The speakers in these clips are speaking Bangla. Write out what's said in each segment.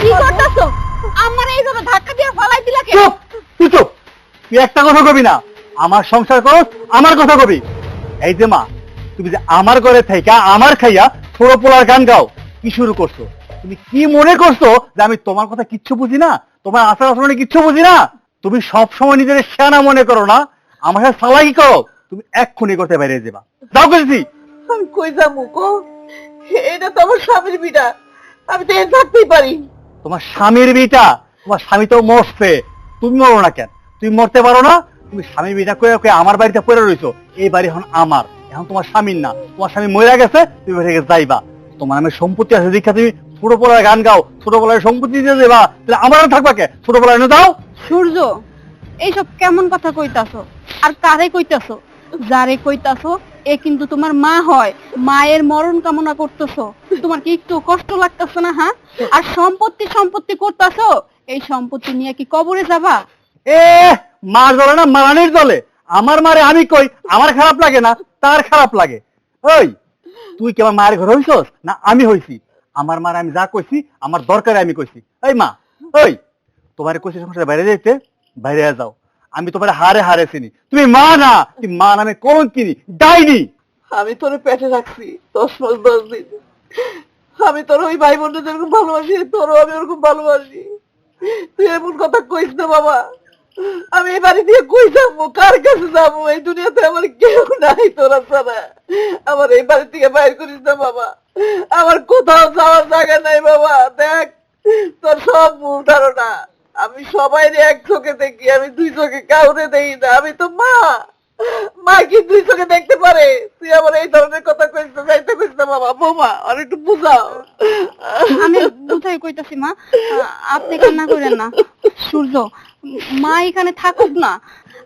কি করতেছো? আমার এইভাবে ধাক্কা দিয়ে ফালাই দিলা কে? তুই চুপ। তুই একটা কথা কবি না। আমার সংসার করস আমার কথা কবি। এই যে মা তুমি যে আমার ঘরে থাইকা আমার খাইয়া ছোড়ো পোলার গান গাও কি শুরু করছ? তুমি কি মনে করছ যে আমি তোমার কথা কিচ্ছু বুঝি না? তোমার আচার আচরণে কিচ্ছু বুঝি না? তুমি সব সময় নিজের সেনা মনে করো না? আমার সাথে সালাকি করো। তুমি এক্ষুনি করতে বাইরে যাবা। যাও করেছি আমি কই যাব কো এটা তো আমার স্বামীর বিটা। আমি তো এর থাকতেই পারি। তোমার স্বামীর বিটা? তোমার স্বামী তো মরছে। তুমি মরো না কেন? তুমি মরতে পারো না? তুমি স্বামীর বিটা করে করে আমার বাড়িতে পড়ে রইছো। এই বাড়ি এখন আমার। এখন তোমার স্বামীর না। তোমার স্বামী মরে গেছে তুমি বাড়ি যাইবা। তোমার নামে সম্পত্তি আছে দীক্ষা তুমি ছোট পোলার গান গাও। ছোট পোলার সম্পত্তি দিয়ে দেবা তাহলে আমার থাকবা কে? ছোট পোলার এনে দাও। সূর্য এইসব কেমন কথা কইতাছো? আর কারে কইতাছো? যারে কইতাছো এ কিন্তু তোমার মা হয়। মায়ের মরণ কামনা করতেছো। তোমার কি একটু কষ্ট লাগতেছে না হ্যাঁ? আর সম্পত্তি সম্পত্তি করতেছো? এই সম্পত্তি নিয়ে কি কবরে যাবা? এ, মার জলে না মারানির জলে আমার মারে আমি কই? আমার খারাপ লাগে না, তার খারাপ লাগে। ওই, তুই কি আমার মায়ের ঘরে হইছস? না, আমি হইছি। আমার মার আমি যা কইছি, আমার দরকারে আমি কইছি। এই মা, ওই, তোমার কইছি সংসারে বাইরে যাইতে, বাইরে যাও। আমি তোমার হারে হারে চিনি। তুমি মা না, তুমি মা নামে কোন কিনি ডাইনি। আমি তোর পেটে রাখছি, দশ মাস, দশ দিন। আমি তোর ওই ভাই বোনটা যেরকম ভালোবাসি, তোরও আমি ওরকম ভালোবাসি। তুই এমন কথা কইস না, বাবা। আমি এই বাড়ি দিয়ে কই যাব? কার কাছে যাব? এই দুনিয়াতে আমার কেউ নাই তোরা ছাড়া আমার এই বাড়ি থেকে বাইর করিস না, বাবা। আমার কোথাও যাওয়ার জায়গা নাই, বাবা। দেখ, তোর সব ভুল ধারণা। আমি সবাই এক চোখে দেখি আমি দুই চোখে কাউরে দেখি না আমি তো মা। মা কি দুই চোখে দেখতে পারে? তুই আমার এই ধরনের কথা কইস না যাইতে কইস না বাবা বৌমা আর একটু বুঝাও। আমি বুঝাই কইতাছি মা আপনি কান্না করেন না। সূর্য মা এখানে থাকুক না।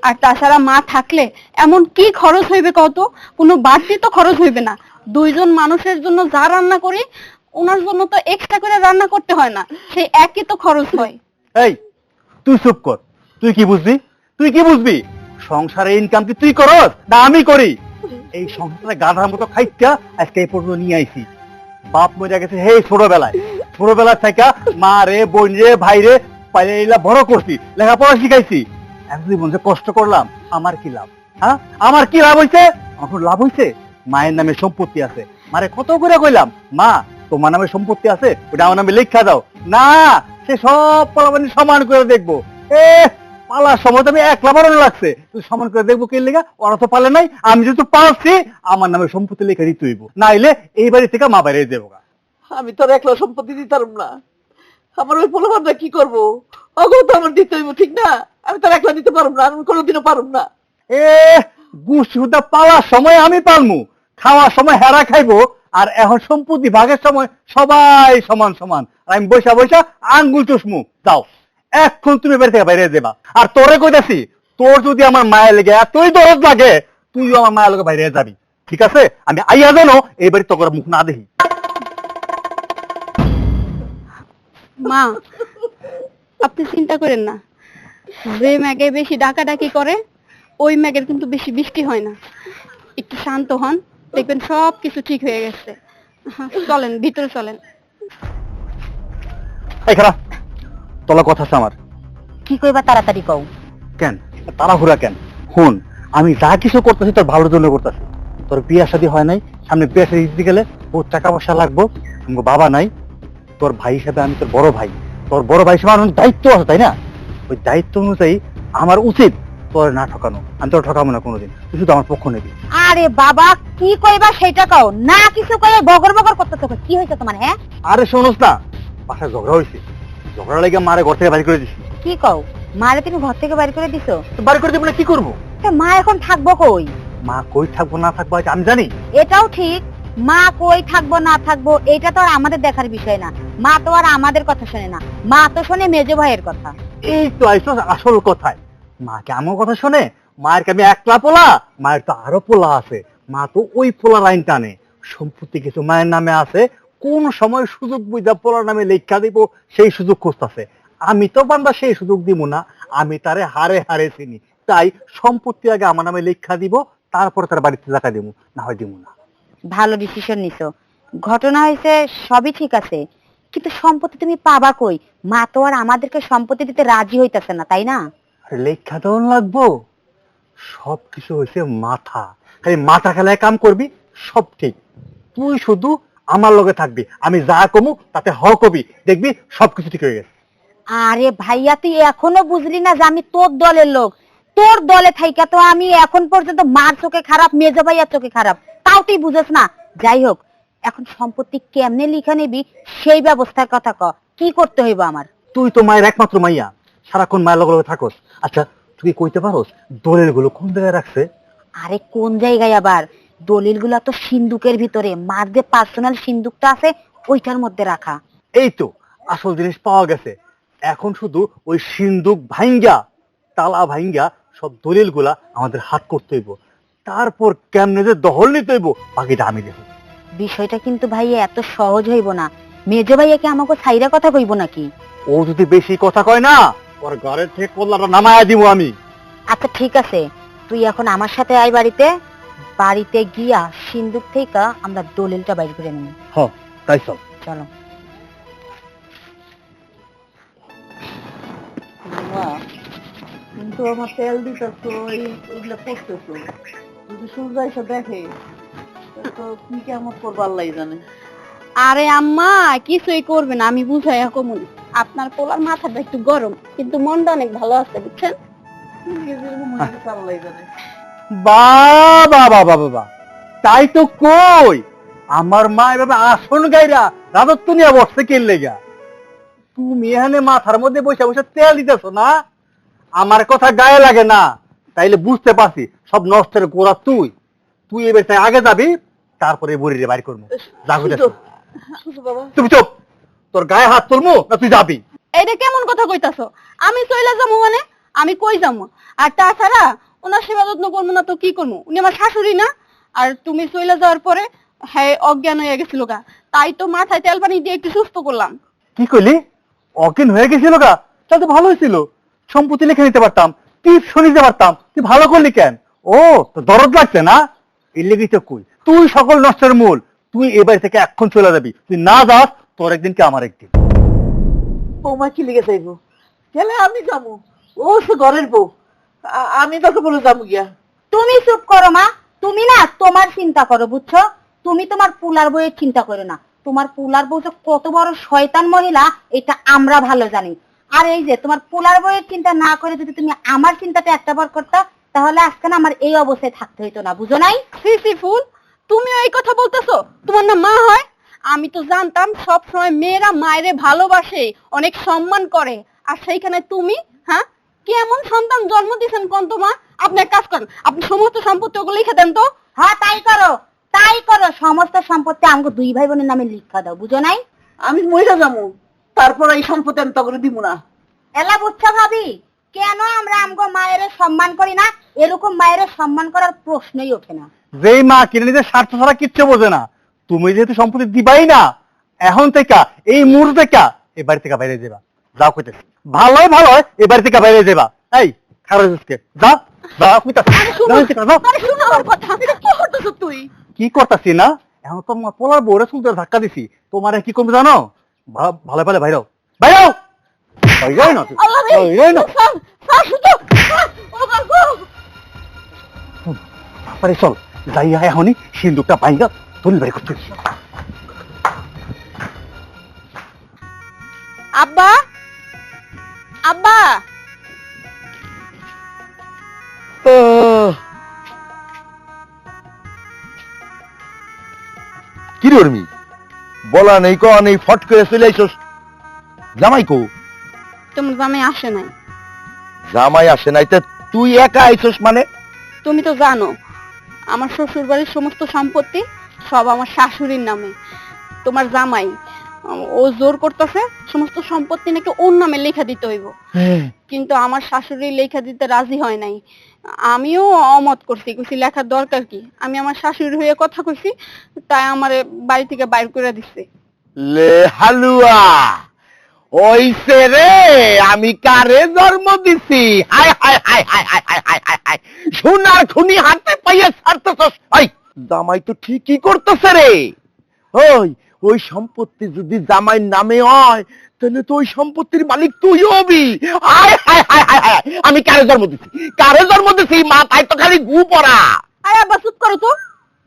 আর তাছাড়া মা থাকলে এমন কি খরচ হইবে কত কোনো বাড়তি তো খরচ হইবে না। দুইজন মানুষের জন্য যা রান্না করি ওনার জন্য তো এক্সট্রা করে রান্না করতে হয় না। সেই একই তো খরচ হয়। এই তুই চুপ কর। তুই কি বুঝবি তুই কি বুঝবি? সংসারে ইনকাম কি তুই করস না আমি করি? এই সংসারে গাধার মতো খাইটা আজকে এই পর্যন্ত নিয়ে আইছি। বাপ মরে গেছে হে ছোটবেলায়। ছোটবেলা থেকে মা রে, বোন রে, ভাই রে, পাইলে এগুলা বড় করছি, লেখাপড়া শিখাইছি। এখন যদি মনে কষ্ট করলাম, আমার কি লাভ? হ্যাঁ? আমার কি লাভ হইছে? আমার লাভ হইছে? মায়ের নামে সম্পত্তি আছে। মারে কত করে কইলাম? মা, তোমার নামে সম্পত্তি আছে, ওটা আমার নামে লেখা দাও। না সে সব পালাবানি সমান করে দেখব। এ পালার সময় তো আমি এক লাভারও লাগছে। তুই সমান করে দেখব কে লেখা ওরা তো পালে নাই আমি যেহেতু পারছি আমার নামে সম্পত্তি লেখা দিতে হইব। নাইলে এই বাড়ি থেকে মা বাইরে দেবো আমি তোর একলা সম্পত্তি দিতাম না। আমার ওই পোলাপানটা কি করব? অগত আমার দিতে হইব ঠিক না? আমি তোর একলা দিতে পারব না আমি কোনোদিনও পারব না। এ গুষ্টি হুদা পালার সময় আমি পালমু। খাওয়ার সময় হেরা খাইবো আর এখন সম্পত্তি ভাগের সময় সবাই সমান সমান। আমি বৈশা বৈশা আঙ্গুল চুষমু। যাও। এখন তুমি বাড়ি থেকে বাইরে দেবা আর তোরে কইতাছি, তোর যদি আমার মায়ের লেগে এতই দরদ লাগে, তুইও আমার মায়ের লোকে বাইরে যাবি। ঠিক আছে? আমি আইয়া যেন এই বাড়ি মুখ না দেখি। মা, আপনি চিন্তা করেন না। যে ম্যাগে বেশি ডাকাডাকি করে, ওই ম্যাগের কিন্তু বেশি বৃষ্টি হয় না। একটু শান্ত হন, দেখবেন সব কিছু ঠিক হয়ে গেছে। চলেন, ভিতরে চলেন। এই খারাপ তোলা কথা আছে আমার। কি কইবা তাড়াতাড়ি কও। কেন? তাড়াহুড়া কেন? হুন আমি যা কিছু করতেছি তোর ভালোর জন্য করতেছি। তোর বিয়ে শাদী হয় নাই সামনে বিয়ে শাদী দিতে গেলে বহুত টাকা পয়সা লাগবো বাবা নাই তোর ভাই হিসেবে আমি তোর বড় ভাই। তোর বড় ভাই হিসেবে আমার দায়িত্ব আছে তাই না? ওই দায়িত্ব অনুযায়ী আমার উচিত তোর না ঠকানো। আমি তোর ঠকাবো না কোনোদিন। তুই শুধু আমার পক্ষ নেবি। আরে বাবা কি কইবা সেটা কও। না কিছু কই বগর বগর করতেছো কি হয়েছে তোমার হ্যাঁ? আরে শোনোস না বাসায় ঝগড়া হয়েছে ঝগড়া লেগে মারে ঘর থেকে বাড়ি করে দিছি। কি কও? মারে তুমি ঘর থেকে বাড়ি করে দিছো? তো বাড়ি করে দেবো না কি করব? তা মা এখন থাকব কই? মা কই থাকব না থাকব আজ আমি জানি। এটাও ঠিক। মা কই থাকব না থাকব এটা তো আর আমাদের দেখার বিষয় না। মা তো আর আমাদের কথা শোনে না। মা তো শোনে মেজো ভাইয়ের কথা। এই তো আইসো আসল কথায়। মা কি আমার কথা শোনে? মায়ের আমি একলা পোলা? মায়ের তো আরও পোলা আছে। মা তো ওই পোলা লাইন টানে। সম্পত্তি কিছু মায়ের নামে আছে কোন সময় সুযোগ বুঝা পোলার নামে লেখা দিব সেই সুযোগ খুঁজতেছে। আমি তো বান্দা সেই সুযোগ দিব না আমি তারে হারে হারে চিনি। তাই সম্পত্তি আগে আমার নামে লেখা দিব তারপর তার বাড়িতে টাকা দিব না হয় দিব না। ভালো ডিসিশন নিছো। ঘটনা হয়েছে সবই ঠিক আছে কিন্তু সম্পত্তি তুমি পাবা কই? মা তো আর আমাদেরকে সম্পত্তি দিতে রাজি হইতাছে না তাই না? লেখা তো লাগবো। সব কিছু হয়েছে মাথা। খালি মাথা খেলায় কাম করবি সব ঠিক। তুই শুধু আমার লগে থাকবি আমি যা কমু তাতে হ কবি দেখবি সবকিছু ঠিক হয়ে গেছে। আরে ভাইয়া তুই এখনও বুঝলি না যে আমি তোর দলের লোক? তোর দলে থাইকা তো আমি এখন পর্যন্ত মার চোখে খারাপ মেজো ভাইয়ার চোখে খারাপ। তাও তুই বুঝেস না। যাই হোক এখন সম্পত্তি কেমনে লিখা নিবি সেই ব্যবস্থার কথা ক। কি করতে হইব আমার? তুই তো মায়ের একমাত্র মাইয়া সারাক্ষণ মায়ের লগে লগে থাকস। আচ্ছা তুই কইতে পারোস দলেরগুলো কোন জায়গায় রাখছে? আরে কোন জায়গায় আবার? দলিলগুলা তো সিন্ধুকের ভিতরে। মার যে পার্সোনাল সিন্ধুকটা আছে ওইটার মধ্যে রাখা। এই তো আসল জিনিস পাওয়া গেছে। এখন শুধু ওই সিন্দুক ভাঙ্গা তালা ভাঙ্গা সব দলিলগুলা আমাদের হাত করতে হইব। তারপর কেমনে যে দহল নিতে হইব বাকিটা আমি দেখব। বিষয়টা কিন্তু ভাইয়া এত সহজ হইব না। মেজো ভাইয়াকে আমাকে সাইরা কথা কইব নাকি? ও যদি বেশি কথা কয় না ওর ঘরের থেকে কল্লাটা নামায়া দিব আমি। আচ্ছা ঠিক আছে। তুই এখন আমার সাথে আয় বাড়িতে। বাড়িতে গিয়া সিন্ধুক থেকে আমরা দলিলটা বাইর করে নিই। হ তাই চল। চলো কিন্তু আমার তেল দিতেছো এগুলো করতেছো যদি সূর্য এসে দেখে তো কি কেমন করব আল্লাহ জানে। আরে আম্মা কিছুই করবে না আমি বুঝাই কমুন আপনার পোলার মাথাটা একটু গরম কিন্তু মনটা অনেক ভালো আছে বুঝছেন? আল্লাহ জানে। বাবা বাবা বাবা তাই তো কই আমার মা এভাবে আসন গাইরা রাজত্ব নিয়ে বসতে কে লেগা? তুমি এখানে মাথার মধ্যে বসে বসে তেল দিতেছো না? আমার কথা গায়ে লাগে না। তাইলে বুঝতে পারছি সব নষ্টের গোড়া তুই। তুই এবার তাই আগে যাবি তারপরে বুড়িরে বাড়ি করব। তুমি চুপ তোর গায়ে হাত তুলবো না তুই যাবি? এইটা কেমন কথা কইতাছো? আমি চইলা যাব মানে? আমি কই যাব আর তাছাড়া ওনার সেবা যত্ন করব না তো কি করব? উনি আমার শাশুড়ি না আর তুমি চইলা যাওয়ার পরে হ্যাঁ অজ্ঞান হয়ে গেছিল গা। তাই তো মাথায় তেল পানি দিয়ে একটু সুস্থ করলাম। কি কইলি? অজ্ঞান হয়ে গেছিল গা? তাহলে তো ভালো হয়েছিল সম্পত্তি লিখে নিতে পারতাম টিপস নিতে পারতাম। তুই ভালো করলি কেন? ও তো দরদ লাগছে না? এর লেগেই তো কই তুই সকল নষ্টের মূল। তুই এবার থেকে এখন চলে যাবি। তুই না যাস তোর একদিন কি আমার একদিন। বৌমা কি লিখে চাইব গেলে আমি যাব। ও সে ঘরের বউ। আমি তোকে বলে যাব গিয়া। তুমি চুপ করো মা। তুমি না তোমার চিন্তা করো বুঝছ? তুমি তোমার পুলার বইয়ের চিন্তা করো না। তোমার পুলার বউ যে কত বড় শয়তান মহিলা এটা আমরা ভালো জানি। আর এই যে তোমার পুলার বইয়ের চিন্তা না করে যদি তুমি আমার চিন্তাটা একটা বার করতা তাহলে আজকে না আমার এই অবস্থায় থাকতে হইতো না বুঝো নাই? সিসি ফুল। তুমিও এই কথা বলতেছো? তোমার না মা হয়? আমি তো জানতাম সব সময় মেয়েরা মায়েরে ভালোবাসে অনেক সম্মান করে। আর সেইখানে তুমি হ্যাঁ? কি এমন সন্তান জন্ম দিয়েছেন কোন মা আপনি এক কাজ করেন আপনি সমস্ত সম্পত্তি ওগুলো লিখে দেন তো। হ্যাঁ তাই করো তাই করো। সমস্ত সম্পত্তি আমাকে দুই ভাই বোনের নামে লিখা দাও বুঝো নাই? আমি মহিলা যাব তারপর এই সম্পত্তি আমি তখন দিব না। এলা বুঝছ ভাবি কেন আমরা আমগো মায়ের সম্মান করি না? এরকম মায়ের সম্মান করার প্রশ্নই ওঠে না। যেই মা কিনে নিজের স্বার্থ ছাড়া কিচ্ছু বোঝে না তুমি যেহেতু সম্পত্তি দিবাই না এখন থেকে এই মুহূর্ত থেকে এই বাড়ি থেকে বাইরে যাবা যাও কইতেছি। ভালোই ভালো এ বাড়ি থেকে বাইরে যাবা এই খারজকে যা যা তুমি তুই? কি করতাছি না? এখন তো পোলার বউরে শুনতে ধাক্কা দিছি। তোমার কি করবে জানো? ভালো ভালো বাইরাও বাইরাও বাইরাই না বাইরাই না। তারপরে চল। যাইয়া এখনই সিন্দুকটা বাইরা তুলি বাই করতে। আব্বা! আব্বা! কি রে বলা নেই ক নেই ফট করে চলে আইসস। জামাই কো? তোমার জামাই আসে নাই। জামাই আসে নাই তা তুই একা আইসস মানে? তুমি তো জানো আমার শ্বশুর বাড়ির সমস্ত সম্পত্তি সব আমার শাশুড়ির নামে। তোমার জামাই ও জোর করতেছে সমস্ত সম্পত্তি নাকি ওর নামে লেখা দিতে হইব। কিন্তু আমার শাশুড়ি লেখা দিতে রাজি হয় নাই। আমিও অমত করছি কইছি লেখার দরকার কি? আমি আমার শাশুড়ি হয়ে কথা কইছি তাই আমার বাড়ি থেকে বাইর করে দিচ্ছে লে হালুয়া ওইসে রে আমি কারে জন্ম দিছি? হায় হায় হায় হায় হায় হায় হায় হায় হায় সোনার খুনি হাতে পাইয়া ছাড়তেছস। আই জামাই তো ঠিকই করতেছে রে। ওই ওই সম্পত্তি যদি নামে হয়, তাহলে তো ওই সম্পত্তির মালিক তুই হবি। আয় হায় হায় হায় হায় আমি কারে জন্ম দিছি? কারে জন্ম দিছি? মাথায় তো খালি গু পড়া। আব্বা, চুপ করো তো।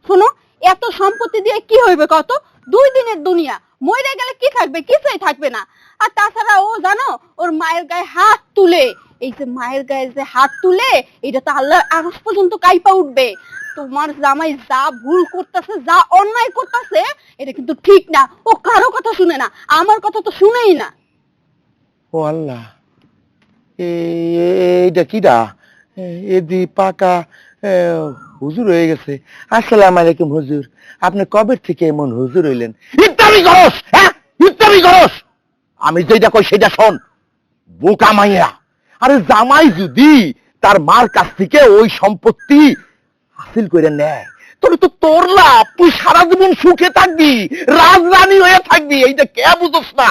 শোনো, এত সম্পত্তি দিয়ে কি হইবে কত? দুই দিনের দুনিয়া, মরে গেলে কি থাকবে? কিছুই থাকবে না। আর তাছাড়া ও জানো, ওর মায়ের গায়ে হাত তুলে এই যে মায়ের গায়ে যে হাত তুলে, এটা তো আল্লাহ আকাশ পর্যন্ত কাইপা উঠবে। তোমার জামাই যা ভুল করতেছে, যা অন্যায় করতেছে, এটা কিন্তু ঠিক না। ও কারও কথা শুনে না, আমার কথা তো শুনেই না। ও আল্লাহ এইটা কিডা? এদি পাকা হুজুর হয়ে গেছে। আসসালামু আলাইকুম হুজুর, আপনি কবে থেকে এমন হুজুর হইলেন? ইত্যাদি গরস হ্যাঁ? ইত্যাদি করস! আমি যেটা কই, সেটা শোন। বোকা মাইয়া। আরে জামাই যদি তার মার কাছ থেকে ওই সম্পত্তি হাসিল করে নেয়, তাহলে তো তোর লাভ। তুই সারা জীবন সুখে থাকবি, রাজরানী হয়ে থাকবি, এইটা কে বুঝোস না?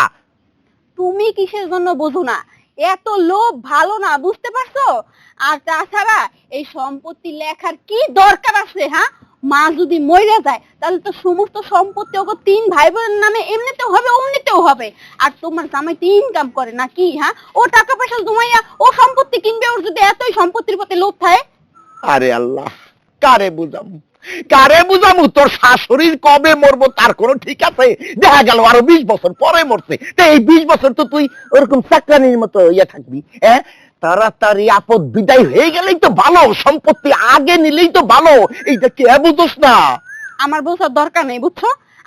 তুমি কিসের জন্য বোঝো না? এত লোভ ভালো না, বুঝতে পারছ? আর তাছাড়া এই সম্পত্তি লেখার কি দরকার আছে হ্যাঁ? মা যদি মরে যায়, তাহলে তো সমস্ত সম্পত্তি ওকে তিন ভাই বোনের নামে এমনিতেও হবে, অমনিতেও হবে। আর তোমার জামাই তো ইনকাম করে না কি হ্যাঁ? ও টাকা পয়সা জমাইয়া ও সম্পত্তি কিনবে, ওর যদি এতই সম্পত্তির প্রতি লোভ থাকে? আরে আল্লাহ, কারে বুঝামু? কারে বুঝামু? তোর শাশুড়ির কবে মরবো তার কোনো ঠিক আছে? দেখা গেল আরও বিশ বছর পরে মরছে। তো এই বিশ বছর তো তুই ওরকম চাকরানির মতো ইয়ে থাকবি হ্যাঁ? তাড়াতাড়ি আপদ বিদায় হয়ে গেলেই তো ভালো, সম্পত্তি আগে নিলেই তো ভালো। এইটা কে বুঝোস না? আমার বোঝার দরকার নেই, বুঝছ?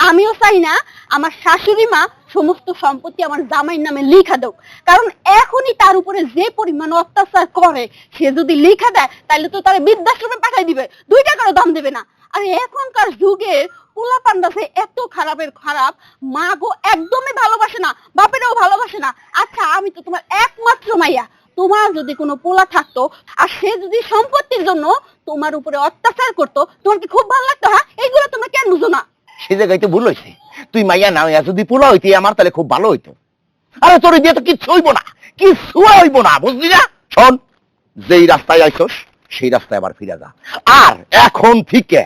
আমিও চাই না আমার শাশুড়ি মা সমস্ত সম্পত্তি আমার জামাইয়ের নামে লিখা দাও কারণ এখনই তার উপরে যে পরিমাণ অত্যাচার করে, সে যদি লিখা দেয় তাহলে তো তারা বৃদ্ধাশ্রমে পাঠাই দিবে। দুই টাকারও দাম দেবে না। আর এখনকার যুগে পোলা পান্ডাসে এত খারাপের খারাপ, মা গো একদমই ভালোবাসে না, বাপেরাও ভালোবাসে না। আচ্ছা আমি তো তোমার একমাত্র মাইয়া। তোমার যদি কোনো পোলা থাকতো, আর সে যদি সম্পত্তির জন্য তোমার উপরে অত্যাচার করতো, তোমার কি খুব ভালো লাগতো হ্যাঁ? এইগুলো তোমরা কেন বুঝো না? সে জায়গায় তো ভুল হয়েছে। তুই মাইয়া না হইয়া যদি পোলা হইতি, আমার তাহলে খুব ভালো হইতো। আরে তোর দিয়ে তো কিচ্ছু হইব না, কিচ্ছু হইব না, বুঝলি না? শোন, যেই রাস্তায় আইছস সেই রাস্তায় আবার ফিরে যা। আর এখন থেকে,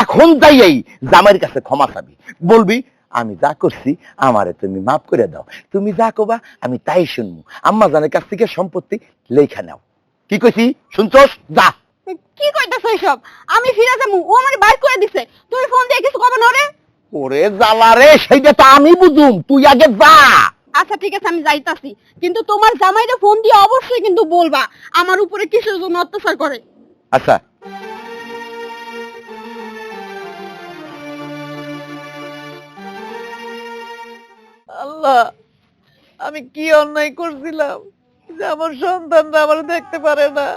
এখন যাইয়েই জামাইয়ের কাছে ক্ষমা চাবি। বলবি আমি যা করছি আমারে তুমি মাফ করে দাও। তুমি যা কবা আমি তাই শুনব। আম্মা জানের কাছ থেকে সম্পত্তি লেখা নাও। কি কইছি? শুনছস? যা। কি কইতাছো এসব আমি ফিরে যাব ও আমার বাইর করে দিছে। তুমি ফোন দিয়ে কিছু কবে না ওরে? ওরে জ্বালা রে সেইটা তো আমি বুঝুম তুই আগে যা। আচ্ছা ঠিক আছে আমি যাইতাছি। কিন্তু তোমার জামাইরে ফোন দিয়ে অবশ্যই কিন্তু বলবা আমার উপরে কিসের জন্য অত্যাচার করে? আচ্ছা আল্লাহ আমি কি অন্যায় করছিলাম যে আমার সন্তানরা আমার দেখতে পারে না?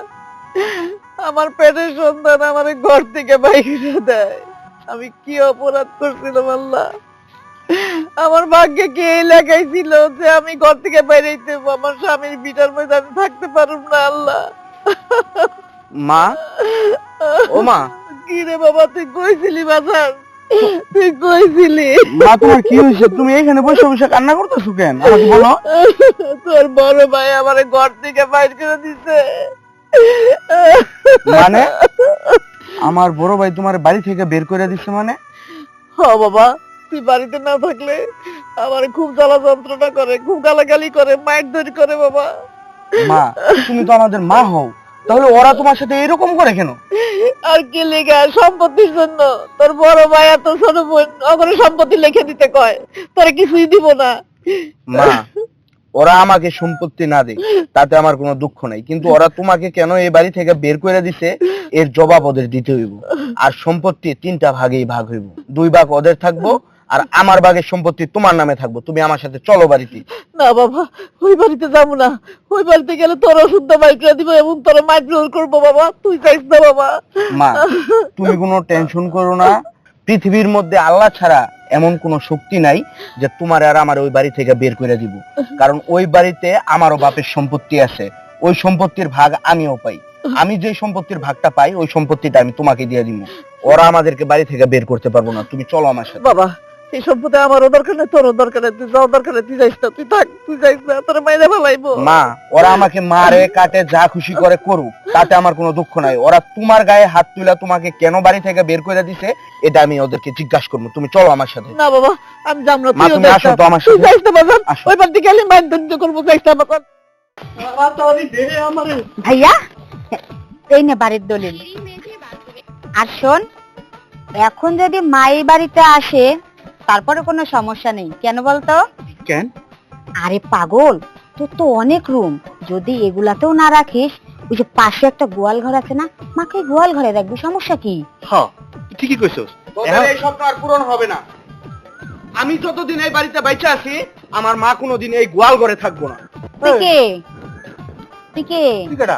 আমার পেটের সন্তান আমার ঘর থেকে বাইরে দেয়। আমি কি অপরাধ করছিলাম আল্লাহ? আমার ভাগ্যে কে লেখাই ছিল যে আমি ঘর থেকে বাইরেতে আমার স্বামীর বিটার মধ্যে আমি থাকতে পারুম না আল্লাহ। মা? ও মা? কি রে বাবা তুই কইছিলি বাজার? তুই কইছিলি। মা তোমার কি হয়েছে? তুমি এখানে বসে বসে কান্না করতেছো কেন? আমাকে বলো। তোর বড় ভাই আমার ঘর থেকে বাইর করে দিছে। মানে? আমার বড় ভাই তোমার বাড়ি থেকে বের করে দিচ্ছে মানে? হ বাবা। তুই বাড়িতে না থাকলে আমার খুব জ্বালা যন্ত্রণা করে খুব গালাগালি করে মাইক ধরি করে বাবা। মা তুমি তো আমাদের মা হও। তাহলে ওরা তোমার সাথে এরকম করে কেন? আর কি লেখা সম্পত্তির জন্য তোর বড় ভাই এত ছোট বোন অগরে সম্পত্তি লিখে দিতে কয়। তোরা কিছুই দিব না। মা ওরা আমাকে সম্পত্তি না দেয় তাতে আমার কোনো দুঃখ নাই। কিন্তু ওরা তোমাকে কেন এই বাড়ি থেকে বের করে দিছে এর জবাব ওদের দিতে হইব। আর সম্পত্তি তিনটা ভাগেই ভাগ হইব। দুই ভাগ ওদের থাকব আর আমার ভাগের সম্পত্তি তোমার নামে থাকব তুমি আমার সাথে চলো বাড়িতে। না বাবা ওই বাড়িতে যাব না। ওই বাড়িতে গেলে তোর ওষুধ বাইক করে দিব এবং তোর মাইগ্রেন করব বাবা। তুই চাইস না বাবা। মা তুমি কোনো টেনশন করো না। পৃথিবীর মধ্যে আল্লাহ ছাড়া এমন কোনো শক্তি নাই যে তোমার আর আমার ওই বাড়ি থেকে বের করে দিব। কারণ ওই বাড়িতে আমারও বাপের সম্পত্তি আছে। ওই সম্পত্তির ভাগ আমিও পাই। আমি যে সম্পত্তির ভাগটা পাই ওই সম্পত্তিটা আমি তোমাকে দিয়ে দিব। ওরা আমাদেরকে বাড়ি থেকে বের করতে পারব না। তুমি চলো আমার সাথে। বাবা এই সম্পদে আমারও দরকার নেই তোরও দরকার নেই তুই যাও দরকার নেই তুই যাইস না তুই থাক তুই যাইস না তোর মাইনে ভালাইবো মা ওরা আমাকে মারে কাটে যা খুশি করে করুক তাতে আমার কোনো দুঃখ নাই। ওরা তোমার গায়ে হাত তুলে তোমাকে কেন বাড়ি থেকে বের করে দিছে এটা আমি ওদেরকে জিজ্ঞাসা করব। তুমি চলো আমার সাথে। না বাবা আমি যাব না মা, তুমি আসো তো আমার তুই সাথে। যাইস না বাবা ওই ধৈর্য করব যাইস না বাবা। ভাইয়া এই নে বাড়ির দলিল। আর শোন এখন যদি মায়ের বাড়িতে আসে তারপরে কোনো সমস্যা নেই। কেন বলতো? কেন? আরে পাগল তোর তো অনেক রুম। যদি এগুলাতেও না রাখিস ওই যে পাশে একটা গোয়াল ঘর আছে না মাকে গোয়াল ঘরে রাখবি সমস্যা কি? হ্যাঁ ঠিকই কইছস। তোদের এই স্বপ্ন আর পূরণ হবে না। আমি যতদিন এই বাড়িতে বাইচে আছি আমার মা কোনোদিন এই গোয়াল ঘরে থাকব না। তুই কে? তুই কে? ঠিক আছে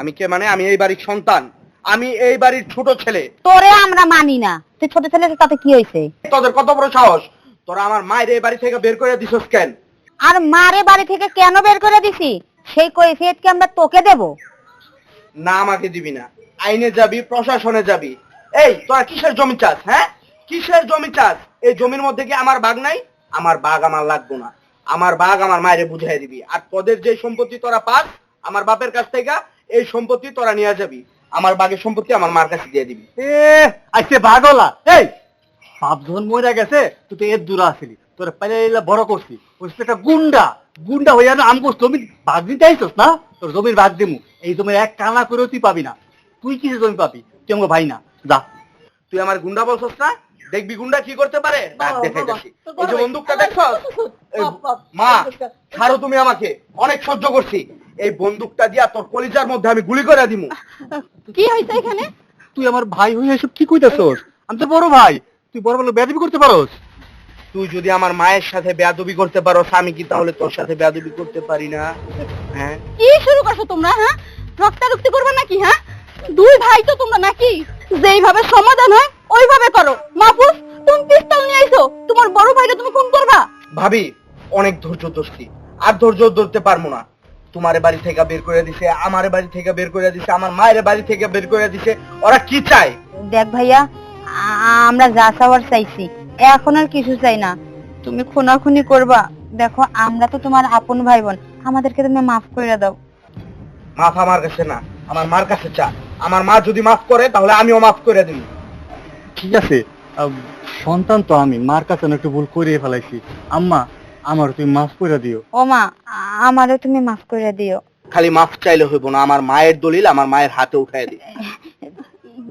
আমি কে মানে? আমি এই বাড়ির সন্তান। আমি এই বাড়ির ছোট ছেলে। তোরে আমরা মানি না। তুই ছোট ছেলে তাতে কি হয়েছে? তোদের কত বড় সাহস? তোরা আমার মায়ের এই বাড়ি থেকে বের করে দিছস কেন? আর মারে বাড়ি থেকে কেন বের করে দিছি? সেই কৈফিয়ত কি আমরা তোকে দেব? না আমাকে দিবি না। আইনে যাবি প্রশাসনে যাবি। এই তোরা কিসের জমি চাস হ্যাঁ? কিসের জমি চাস? এই জমির মধ্যে কি আমার বাঘ নাই? আমার বাঘ আমার লাগবো না। আমার বাঘ আমার মায়ের বুঝাই দিবি। আর তোদের যে সম্পত্তি তোরা পাস আমার বাপের কাছ থেকে এই সম্পত্তি তোরা নিয়ে যাবি। আমার বাঘের সম্পত্তি আমার মার কাছে দিয়ে দিবি। এ, আইছে বাঘলা। এই বাপ যখন মরে গেছে, তুই তো এর দূরা আসিলি তোর পাইলে বড় করছি। ওই একটা গুন্ডা। গুন্ডা হইয়া না আমগো জমি ভাগ দিতে আইছস না? তোর জমির ভাগ দিমু। এই জমির এক কানা করেও তুই পাবি না। তুই কিছু জমি পাবি? তুই আমার ভাই না। যা। তুই আমার গুন্ডা বলছস না? দেখবি গুন্ডা কি করতে পারে? যাচ্ছি এই যে বন্দুকটা এই মা ছাড়ো তুমি আমাকে অনেক সহ্য করছি। এই বন্দুকটা দিয়া তোর কলিজার মধ্যে আমি গুলি করে দিমু। কি হয়েছে এখানে? তুই আমার ভাই হয়ে এসব কি কইতাছস? আমি তো বড় ভাই। তুই বড় বড় বেয়াদবি করতে পারোস? তুই যদি আমার মায়ের সাথে বেয়াদবি করতে পারো আমি কি তাহলে তোর সাথে বেয়াদবি করতে পারি না? হ্যাঁ? কি শুরু করছ তোমরা হ্যাঁ? রক্তারক্তি করবে নাকি হ্যাঁ? দুই ভাই তো তোমরা নাকি? যেইভাবে সমাধান হয় ওইভাবে করো। মাহফুজ তুমি পিস্তল নিয়ে আইছো তোমার বড় ভাইটা তুমি খুন করবা? ভাবি অনেক ধৈর্য ধরছি। আর ধৈর্য ধরতে পারব না। তোমার বাড়ি থেকে বের করে দিছে আমার বাড়ি থেকে বের করে দিছে আমার মায়ের বাড়ি থেকে বের করে দিছে। ওরা কি চায়? দেখ ভাইয়া আমরা যা চাওয়ার চাইছি। এখন আর কিছু চাই না। তুমি খুনাখুনি করবা। দেখো আমরা তো তোমার আপন ভাই বোন আমাদেরকে তুমি মাফ করে দাও। মাফ আমার কাছে না। আমার মার কাছে চা আমার মা যদি মাফ করে তাহলে আমিও মাফ করে দিই ঠিক আছে? সন্তান তো আমি মার কাছে না একটু ভুল করিয়ে ফেলাইছি। আম্মা আমার তুমি মাফ করে দিও। ও মা আমারও তুমি মাফ করে দিও। খালি মাফ চাইলে হইব না আমার মায়ের দলিল আমার মায়ের হাতে উঠাই দিই।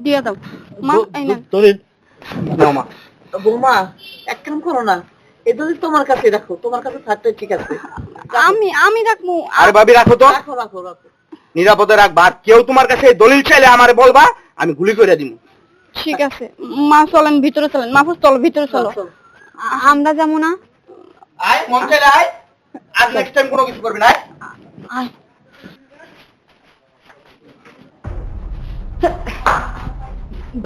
দিয়ে দাও। মা এই নাও। দলিল। নাও মা। বৌমা এক কাম করো না। এই দলিল তোমার কাছে রাখো তোমার কাছে থাকতে ঠিক আছে। আমি আমি রাখব। আরে ভাবি রাখো তো। রাখো রাখো রাখো। নিরাপদে রাখবা। আর কেউ তোমার কাছে দলিল চাইলে আমারে বলবা আমি গুলি করে দিব ঠিক আছে। মা চলেন ভিতরে চলেন। মাহফুজ চলো ভিতরে চলো। আমরা যাব না? আয় মন চাইলে আয়। আর নেক্সট টাইম কোনো কিছু করবি না আয়।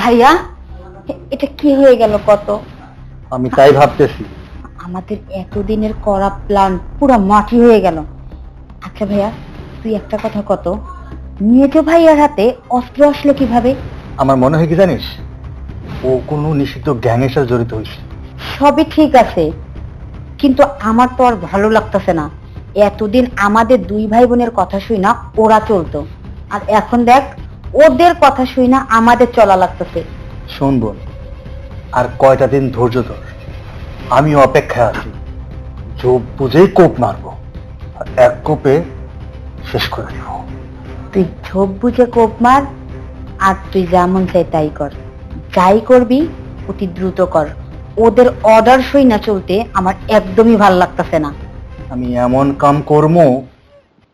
ভাইয়া এটা কি হয়ে গেল কত? আমি তাই ভাবতেছি। আমাদের এতদিনের করা প্ল্যান পুরো মাটি হয়ে গেল। আচ্ছা ভাইয়া তুই একটা কথা কত? মেজো ভাইয়ার হাতে অস্ত্র আসলো কীভাবে? আমার মনে হয় কি জানিস? ও কোনো নিষিদ্ধ গ্যাংয়ের সাথে জড়িত হয়েছে। সবই ঠিক আছে কিন্তু আমার তো আর ভালো লাগতেছে না। এতদিন আমাদের দুই ভাই বোনের কথা শুই না ওরা চলতো। আর এখন দেখ ওদের কথা শুই না আমাদের চলা লাগতেছে। শোন বোন আর কয়টা দিন ধৈর্য ধর। আমি অপেক্ষায় আছি। চোখ বুঝেই কোপ মারবো। আর এক কোপে শেষ করে দিব। তুই ঝোপ বুঝে কোপ মার আর তুই যেমন চাই তাই কর। যাই করবি অতি দ্রুত কর। ওদের অর্ডার সই না চলতে আমার একদমই ভালো লাগতেছে না। আমি এমন কাম করব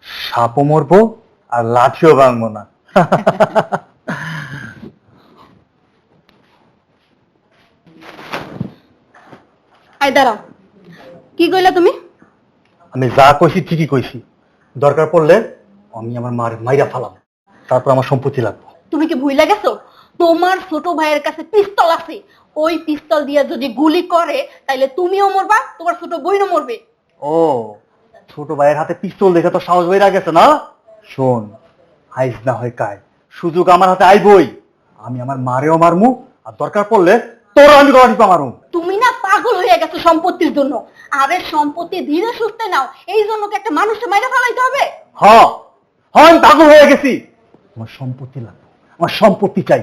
সাপও মরবো আর লাঠিও ভাঙবো না। আই দাঁড়াও। কি কইলা তুমি? আমি যা কইছি ঠিকই কইছি। দরকার পড়লে আমি আমার মার মাইরা ফালাম। তারপর আমার সম্পত্তি লাগবে। তুমি কি ভুইলা গেছো? তোমার ছোট ভাইয়ের কাছে পিস্তল আছে। ওই পিস্তল দিয়ে যদি গুলি করে তাইলে তুমিও মরবা তোমার ছোট বোনও মরবে। ও ছোট ভাইয়ের হাতে পিস্তল দেখে তো সাহস হয়ে গেছে না? শোন আইস না হয় কায় সুযোগ আমার হাতে আইবই। আমি আমার মারেও মারমু আর দরকার পড়লে তোর আমি গলা টিপা মারু তুমি না পাগল হয়ে গেছো সম্পত্তির জন্য। আরে সম্পত্তি ধীরে সুস্থে নাও। এই জন্য কি একটা মানুষকে মাইরা ফেলাইতে হবে? হ হ আমি পাগল হয়ে গেছি। তোমার সম্পত্তি লাগবে। আমার সম্পত্তি চাই।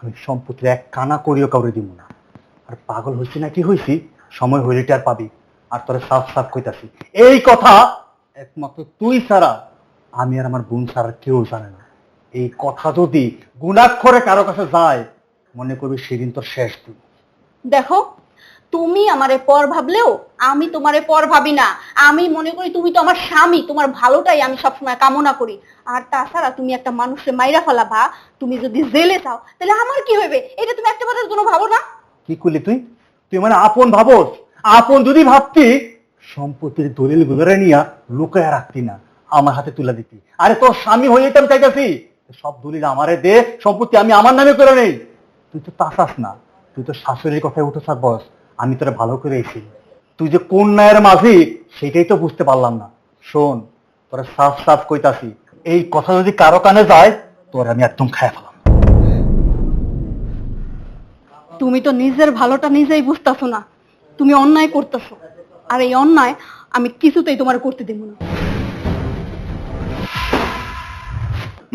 আমি সম্পত্তির এক কানা করিও কাউরে দিব না। আর পাগল হয়েছি না কি হয়েছি সময় হইলে আর পাবি। আর তোরা সাফ সাফ কইতাছি। এই কথা একমাত্র তুই সারা আমি আর আমার বোন সারা কেউ জানে না। এই কথা যদি গুণাক্ষরে কারও কাছে যায়, মনে করবি সেদিন তোর শেষ দিন দেখো তুমি আমারে পর ভাবলেও আমি তোমারে পর ভাবি না। আমি মনে করি তুমি তো আমার স্বামী, তোমার ভালোটাই আমি সবসময় কামনা করি। আর তাছাড়া তুমি একটা মানুষের মাইরা ফেলাবা তুমি যদি জেলে চাও তাহলে আমার কি হবে এটা তুমি একটা বারের জন্য ভাবো না? কি করলি তুই? তুই মানে আপন ভাবস। আপন যদি ভাবতি, সম্পত্তির দলিল গুজরে নিয়া লুকায় রাখতি না, আমার হাতে তুলে দিতি। আরে তোর স্বামী হয়ে যেতাম চাইতাছি। সব দলিল আমারে দে, সম্পত্তি আমি আমার নামে করে নেই। তুই তো তাসাস না। তুই তো শাশুড়ির কথায় উঠে থাক বস। আমি তোরা ভালো করে এসি তুই যে কোন ন্যায়ের মাঝি সেটাই তো বুঝতে পারলাম না। শোন তোরা সাফ সাফ কইতাছি এই কথা যদি কারও কানে যায় তোর আমি একদম খায় ফেলাম। তুমি তো নিজের ভালোটা নিজেই বুঝতেছো না। তুমি অন্যায় করতেছো। আর এই অন্যায় আমি কিছুতেই তোমার করতে দেবো না।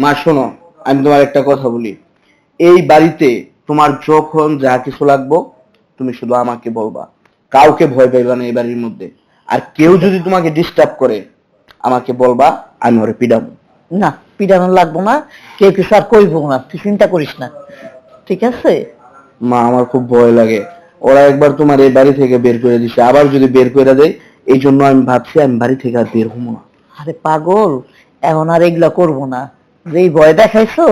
মা শোনো আমি তোমার একটা কথা বলি। এই বাড়িতে তোমার যখন যা কিছু লাগবো তুমি শুধু আমাকে বলবা। কাউকে ভয় পাইবা না এই বাড়ির মধ্যে। আর কেউ যদি তোমাকে ডিস্টার্ব করে আমাকে বলবা আমি ওরে পিডাবো। না পিটানো লাগবো না। কেউ কিছু আর কইব না তুই চিন্তা করিস না। ঠিক আছে? মা আমার খুব ভয় লাগে। ওরা একবার তোমার এই বাড়ি থেকে বের করে দিছে। আবার যদি বের করে দেয় এই জন্য আমি ভাবছি আমি বাড়ি থেকে আর বের হব না। আরে পাগল এখন আর এগুলা করব না। যেই ভয় দেখাইছো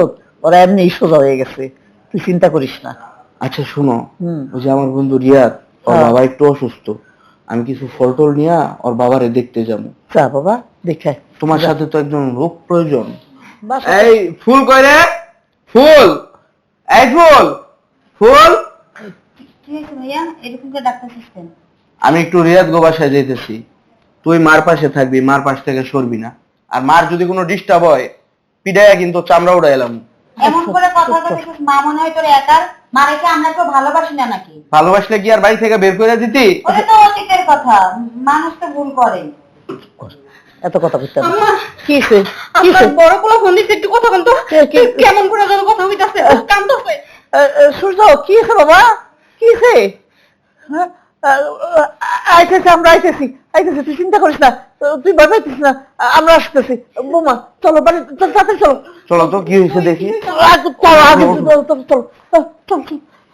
ওরা এমনি সোজা হয়ে গেছে। তুই চিন্তা করিস না। আচ্ছা শোনো। ওই যে আমার বন্ধু রিয়াদ ওর হ্যাঁ। বাবা একটু অসুস্থ। আমি কিছু ফল টল নিয়ে ওর বাবারে দেখতে যাব। যা বাবা দেখে তোমার সাথে তো একজন লোক প্রয়োজন। এই ফুল কই রে? ফুল। এই ফুল। ফুল। আমি একটু রিয়াদ গো বাসায় যাইতেছি। তুই মার পাশে থাকবি মার পাশ থেকে সরবি না। আর মার যদি কোনো ডিস্টার্ব হয় পিডাইয়া কিন্তু চামড়া উড়াইলাম এমন করে কথা বলছিস মা মনে হয় তোর একার মারে কি আমরা কেউ ভালোবাসি না নাকি? ভালোবাসলে কি আর বাড়ি থেকে বের করে দিতি? ওটা তো অতীতের কথা। মানুষ তো ভুল করে। এত কথা হবে। কি হয়েছে? কি আপনার হয়েছে? বড় পোলা ফোন একটু কথা কে- কেমন করে যেন কথা হইতাছে কান্দছে সূর্য কি হয়েছে বাবা? কি হয়েছে? হ্যাঁ? আইতেছি আমরা আইতেছি। আইতেছি তুই চিন্তা করিস না। তুই ভয় পাইতিস না? আমরা আসতেছি। বোমা চলো বাড়ি চল চলো। চলো তো কি হয়েছে দেখি। চলো আগে চলো চলো চলো।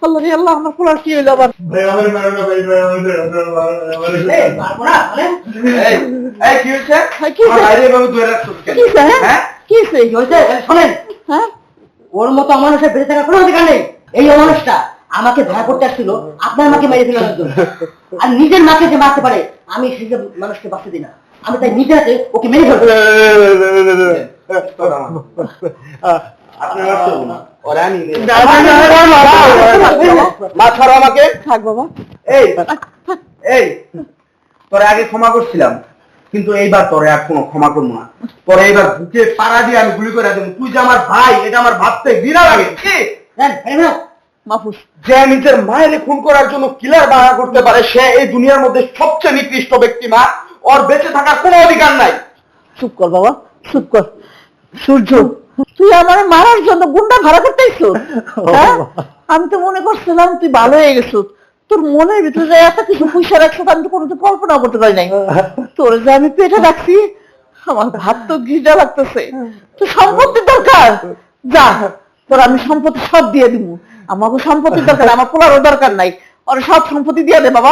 আল্লাহ রে আল্লাহ আমার কি হইল আবার? কি হয়েছে? কি হয়েছে? শোনেন। ওর মতো অমানুষের বেঁচে থাকার কোনো অধিকার নেই। এই অমানুষটা আমাকে ভয় করতে আসছিল আপনার মাকে মেরে ফেলার জন্য। আর নিজের মাকে যে মারতে পারে আমি সেই যে মানুষকে বাঁচতে দিই না। আমি তাই নিজের হাতে ওকে মেরে ফেলব আপনি মারছেন না? ওরে আমি না, না, না, না, না, না, না। মা ছাড়ো আমাকে থাক বাবা এই এই তোরে আগে ক্ষমা করছিলাম কিন্তু এইবার তোরে আর কোনো ক্ষমা করব না তোরে এইবার বুকে পাড়া দিয়ে আমি গুলি করে দেবো তুই যে আমার ভাই এটা আমার ভাবতে ঘৃণা লাগে। মাহফুজ যে নিজের মায়ের খুন করার জন্য কিলার বাড়া করতে পারে সে এই দুনিয়ার মধ্যে সবচেয়ে নিকৃষ্ট ব্যক্তি মা ওর বেঁচে থাকার কোনো অধিকার নাই। চুপ কর বাবা চুপ কর। সূর্য তুই আমার মারার জন্য গুন্ডা ভাড়া করতে হ্যাঁ? আমি তো মনে করছিলাম তুই ভালো হয়ে গেছো তোর মনের ভিতরে যে এত কিছু পয়সা রাখছো আমি তো কোনো কল্পনা করতে পারি নাই। তোর যে আমি পেটে রাখছি আমার ভাত তো ঘিজা লাগতেছে। তো সম্পত্তির দরকার। যা তোর আমি সম্পত্তি সব দিয়ে দিব। আমাকে সম্পত্তির দরকার আমার পোলারও দরকার নাই। ওর সব সম্পত্তি দিয়ে দে বাবা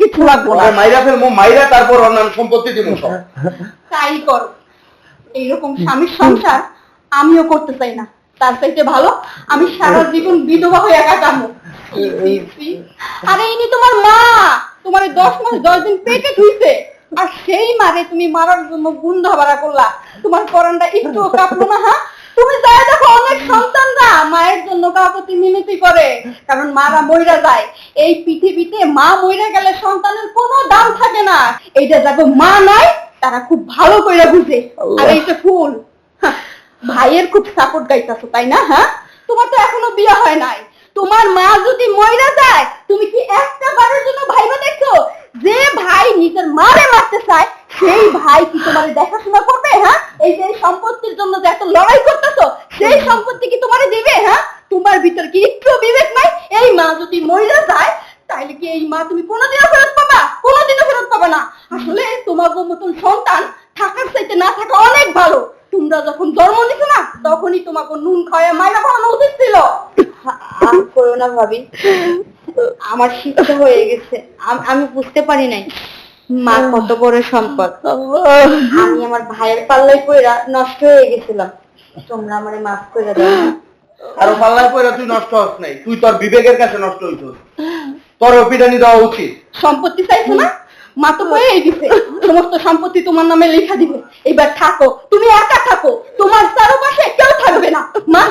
কিছু লাগবো না। মাইরা মাইরা তারপর ওর নাম সম্পত্তি দিব সব। তাই করো। এইরকম স্বামীর সংসার আমিও করতে চাই না। তার চাইতে ভালো আমি সারা জীবন বিধবা হয়ে ছি, ছি। আরে ইনি তোমার মা। তোমার দশ মাস দশ দিন পেটে ধুইছে। আর সেই মারে তুমি মারার জন্য গুন্ডা ভাড়া করলা। তোমার পরানটা একটু কাঁপলো না হ্যাঁ? তুমি যাই দেখো অনেক সন্তানরা মায়ের জন্য মিনতি করে কারণ মারা মইরা যায়। এই পৃথিবীতে মা মইরা গেলে সন্তানের কোনো দাম থাকে না। এইটা দেখো মা নাই তারা খুব ভালো করে বুঝে। আর এইটা ফুল হ্যাঁ, ভাইয়ের খুব সাপোর্ট গাইতাছো তাই না হ্যাঁ? তোমার তো এখনও বিয়ে হয় নাই। তোমার মা যদি মইরা যায় তুমি কি একটা বারের জন্য ভাইবা দেখছ? মারতে চায়, সেই ভাই কি তোমার দেখাশোনা করবে হ্যাঁ? এই যে সম্পত্তির জন্য যে এত লড়াই করতেছো, সেই সম্পত্তি কি তোমারে দিবে হ্যাঁ? তোমার ভিতর কি একটু বিবেক নাই? এই মা যদি মহিলা যায়, তাইলে কি এই মা তুমি কোনোদিনও ফেরত পাবা? কোনোদিনও ফেরত পাবা না। আসলে তোমার মতন সন্তান থাকার চাইতে না থাকা অনেক ভালো। তোমরা যখন জন্ম নিছো না, তখনই তোমাকে নুন খাওয়া মাইনা বানানো উচিত ছিল। আর করো না ভাবি। আমার শিক্ষা হয়ে গেছে। আম- বুঝতে পারি নাই মা কত বড় সম্পদ। আমি আমার ভাইয়ের পাল্লাই পইরা নষ্ট হয়ে গেছিলাম। তোমরা আমারে মাফ করে দাও। আরও পাল্লায় পয়রা তুই নষ্ট হস নাই তুই তোর বিবেকের কাছে নষ্ট হইছস তোর পিটানি দেওয়া উচিত। সম্পত্তি চাইছো না? মা তো হয়েই দিছে সমস্ত সম্পত্তি তোমার নামে লেখা দিবে। এবার থাকো তুমি একা থাকো। তোমার চারপাশে কেউ থাকবে না। মা